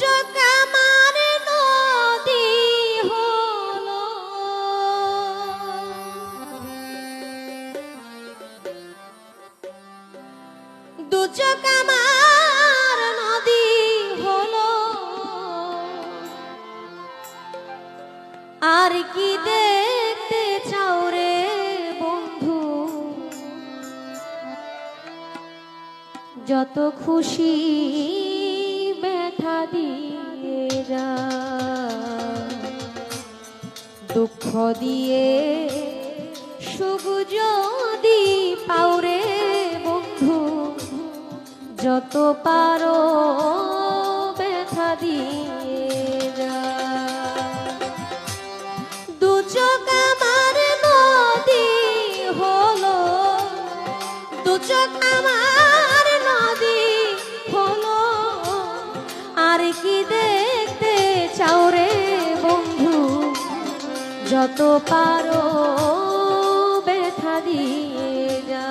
চোখ নদী হলো। আর কি দেখতে চাও বন্ধু? যত খুশি ব্যথা দিয়ে যা। দুঃখ দিয়ে সুখ যদি পাওরে বন্ধু, যত পারো ব্যথা দিয়ে যা। দু চোখ আমার নদী হলো, দু চোখ আমার কি দেখতে চাও রে বন্ধু। যত পারো ব্যথা দিয়ে যা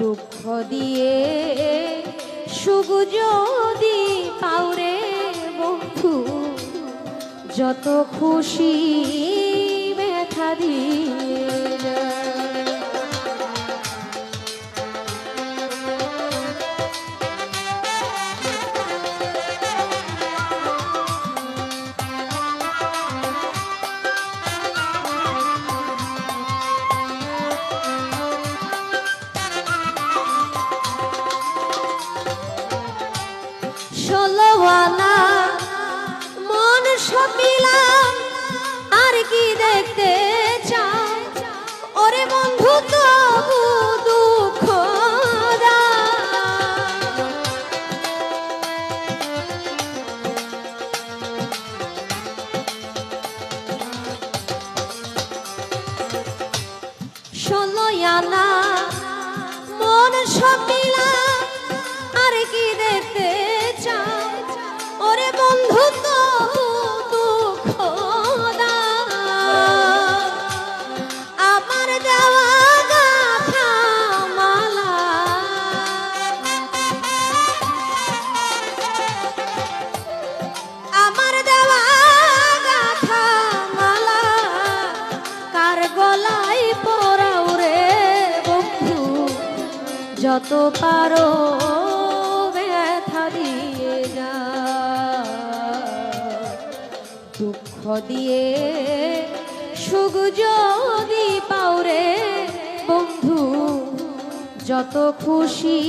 দুঃখ দিয়ে সুখ যদি পাওরে বন্ধু, যত খুশি যত পারো ব্যথা দিয়ে যা দুঃখ দিয়ে সুখ যদি পাওরে বন্ধু যত খুশি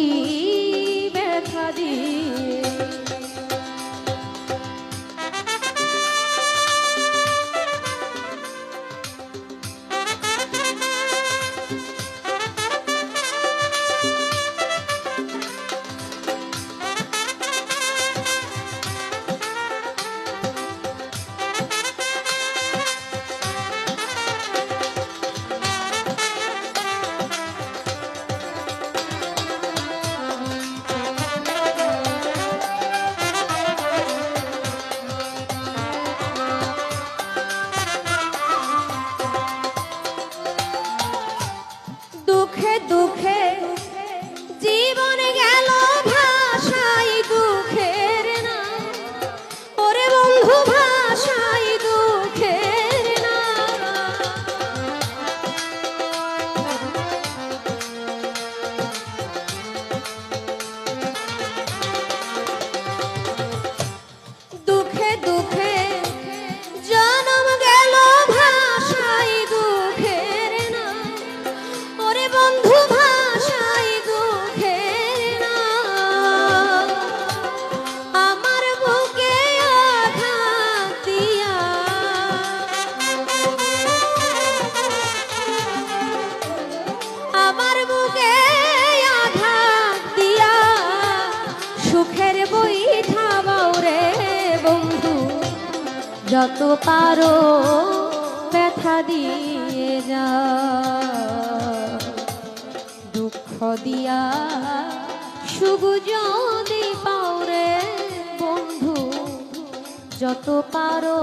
দুঃখ দিয়া শুভ যদি পাওরে বন্ধু যত পারো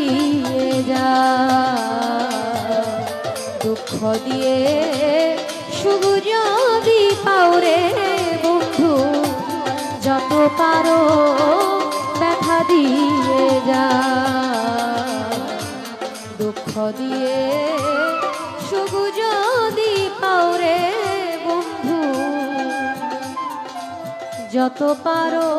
দিয়ে যা দুঃখ দিয়ে সুখ যদি পাও রে বন্ধু, যত পারো ব্যথা দিয়ে যা দুঃখ দিয়ে সুখ যদি পাও রে বন্ধু, যত পারো